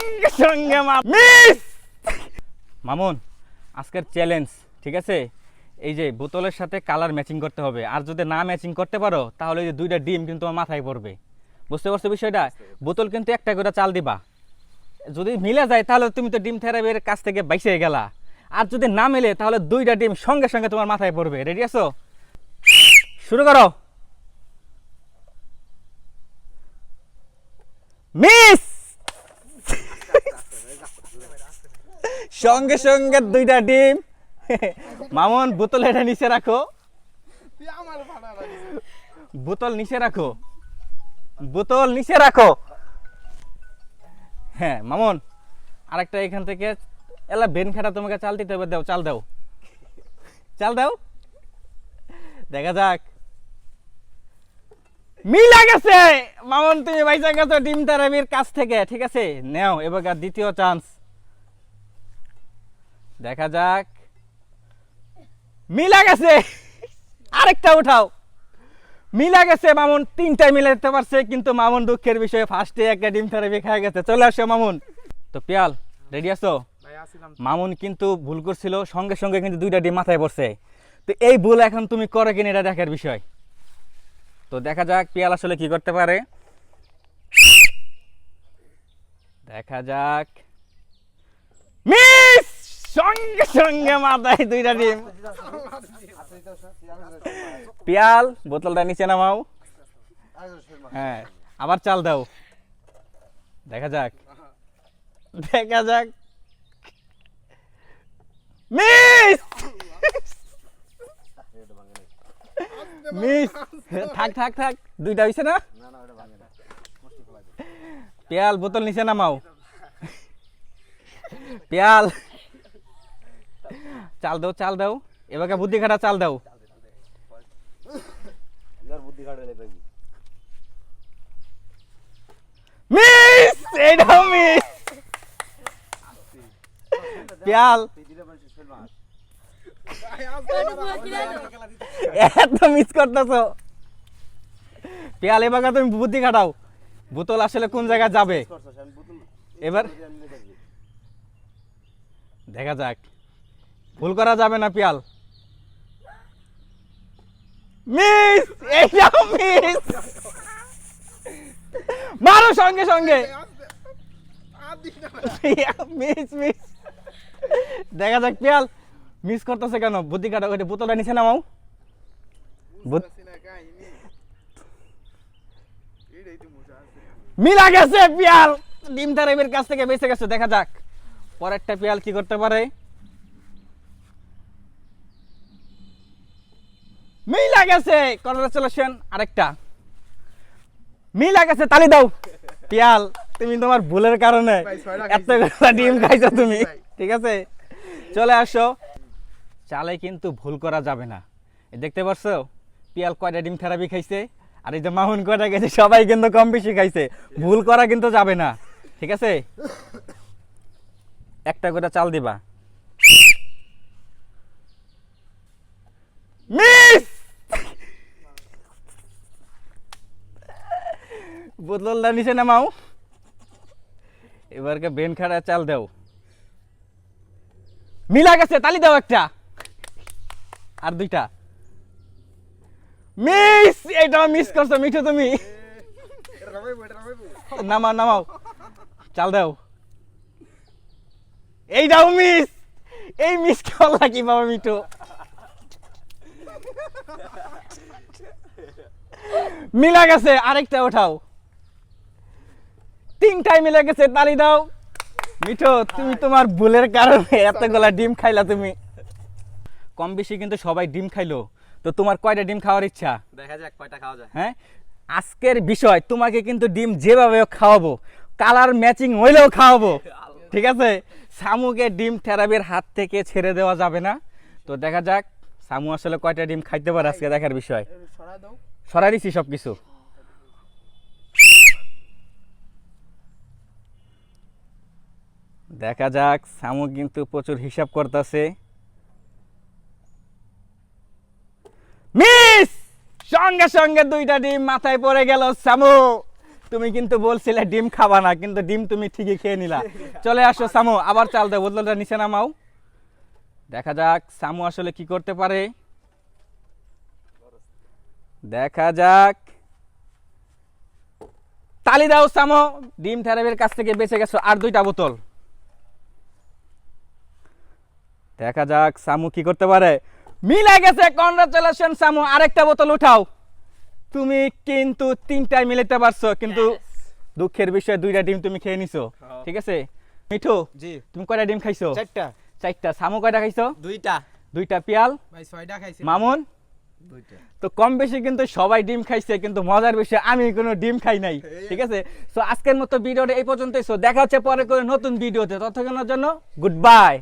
সঙ্গে সঙ্গে মামুন, আজকের চ্যালেঞ্জ ঠিক আছে? এই যে বোতলের সাথে কালার ম্যাচিং করতে হবে। আর যদি না ম্যাচিং করতে পারো, তাহলে যে দুইটা ডিম কিন্তু তোমার মাথায় পড়বে। বুঝতে পারছ বিষয়টা? বোতল কিন্তু একটা করে চাল দিবা। যদি মিলে যায়, তাহলে তুমি তো ডিম থেরাপির কাছ থেকে বাইসে গেলা। আর যদি না মিলে, তাহলে দুইটা ডিম সঙ্গে সঙ্গে তোমার মাথায় পড়বে। রেডি আছো? শুরু করো। মিস! সঙ্গে সঙ্গে দুইটা ডিম। মামুন, বোতল এটা নিচে রাখো। বোতল নিচে রাখো। বোতল নিচে রাখো। হ্যাঁ মামুন, আরেকটা এখান থেকে। এলা বেন খাটা তোমাকে চাল দিতে হবে, দাও, চাল দাও। চাল দাও। দেখা যাক। মিলা গেছে। মামুন, তুমি বাইসা গেছো ডিম তারাবির কাছ থেকে, ঠিক আছে? নেও, এবার দ্বিতীয় চান্স দেখা যাক। মিলা গেছে। আরেকটা উঠাও। মিলা গেছে মামুন। তিনটাই মিলে দিতে পারছে কিন্তু মামুন দুঃখের বিষয়ে ফার্স্টে একটা ডিম থেরাপি খেয়ে গেছে। চলে আসো মামুন। তো পিয়াল রেডি আছো? মামুন কিন্তু ভুল করছিল সঙ্গে সঙ্গে কিন্তু দুইটা ডিম মাথায় পড়ছে। তো এই ভুল এখন তুমি করো কিনা এটা দেখার বিষয়। তো দেখা যাক পিয়াল আসলে কি করতে পারে। দেখা যাক। মিস! সঙ্গে সঙ্গে মাথায় দুইটা ডিম। পিয়াল, বোতলটা নিচে নামাও। হ্যাঁ আবার চাল দাও। দেখা যাক। দেখা যাক। মিস! মিস! থাক থাক থাক। দুইটা হইছে না? পিয়াল, বোতল নিচে নামাও। পিয়াল চাল দাও চাল দাও। এবারে বুদ্ধি খাটা, চাল দাও। এইটাও মিস! পিয়াল এবার তুমি বুদ্ধি খাটাও। বোতল আসলে কোন জায়গায় যাবে? এবার দেখা যাক। ভুল করা যাবে না, পিয়াল। মিস এইটাও মিস। মারো সঙ্গে সঙ্গে। Miss miss. দেখা যাক, পিয়াল, মিস করতেছে কেন? বুদ্ধি কাটা, ওইটা বোতলটা নিচে নামাও। মিলা গেছে, পিয়াল। ডিম তারেবের কাছ থেকে বেঁচে গেছে, দেখা যাক। পরেরটা পিয়াল কি করতে পারে? মিলা গেছে কনগ্রাচুলেশন আরেকটা। মিলা গেছে তালি দাও। পিয়াল তুমি তোমার ভুলের কারণে এত। ডিম খাইছো তুমি। ঠিক আছে? চলে আসো। চালে কিন্তু ভুল করা যাবে না। দেখতে পারছ পিয়াল কয়টা ডিম থেরাপি খাইছে আর এই যে মামুন কয়টা গেছে সবাই কিন্তু কম বেশি খাইছে। ভুল করা কিন্তু যাবে না। ঠিক আছে? একটা করে চাল দিবা মিস বোতলটা নিচে নামাও এবারকে বেন খাড়া চাল দাও। মিলা গেছে, তালি দাও একটা। আর দুইটা। মিস! এটা মিস করছ, মিঠু তুমি। নামাও নামাও। চাল দাও। এইটাও মিস! এই মিস করলা কি বাবা মিঠু। মিলা গেছে, আরেকটা ওঠাও। তিনটাই মিলে গেছে তালি দাও। মিঠো তুমি তোমার ভুলের কারণে এতগুলা ডিম খাইলা তুমি। কম বেশি কিন্তু সবাই ডিম খাইলো। তো তোমার কয়টা ডিম খাওয়ার ইচ্ছা? দেখা যাক কয়টা খাওয়া যায়। হ্যাঁ? আজকের বিষয় তোমাকে কিন্তু ডিম যেভাবে খাওয়াবো কালার ম্যাচিং হইলেও খাওয়াবো। ঠিক আছে? সামুকে ডিম থেরাপির হাত থেকে ছেড়ে দেওয়া যাবে না। তো দেখা যাক সামু আসলে কয়টা ডিম খাইতে পারে আজকে দেখার বিষয়। সরাই দিছি সব কিছু দেখা যাক সামু কিন্তু প্রচুর হিসাব করতেছে। মিস! সঙ্গে সঙ্গে দুইটা ডিম মাথায় পড়ে গেল সামু তুমি কিন্তু বলছিলে ডিম খাবা না, কিন্তু ডিম তুমি ঠিকই খেয়ে নিলা। চলে আসো সামু আবার চাল দাও বোতলটা নিচে নামাও। দেখা যাক সামু আসলে কি করতে পারে। দেখা যাক। তালি দাও সামো ডিম থেরাপির কাছ থেকে বেঁচে গেছো আর দুইটা বোতল। দেখা যাক সামু কি করতে পারে। মিলে গেছে কনগ্রাচুলেশন সামু। আরেকটা বোতল উঠাও। তুমি কিন্তু তিনটায় মিলাতে পারছ কিন্তু দুঃখের বিষয় দুইটা ডিম তুমি খেয়ে নিছো। হ্যাঁ। ঠিক আছে? মিঠু জি। তুমি কয়টা ডিম খাইছো? চারটা। চারটা। সামু কয়টা খাইছো? দুইটা। দুইটা পিয়াল। ভাই ছয়টা খাইছি। মামুন? তো কম বেশি কিন্তু সবাই ডিম খাইছে কিন্তু মজার বিষয় আমি কোনো ডিম খাই নাই। ঠিক আছে? সো আজকের মতো ভিডিওটা এই পর্যন্তই। সো দেখা হচ্ছে পরে করে নতুন ভিডিওতে। ততক্ষণের জন্য গুড বাই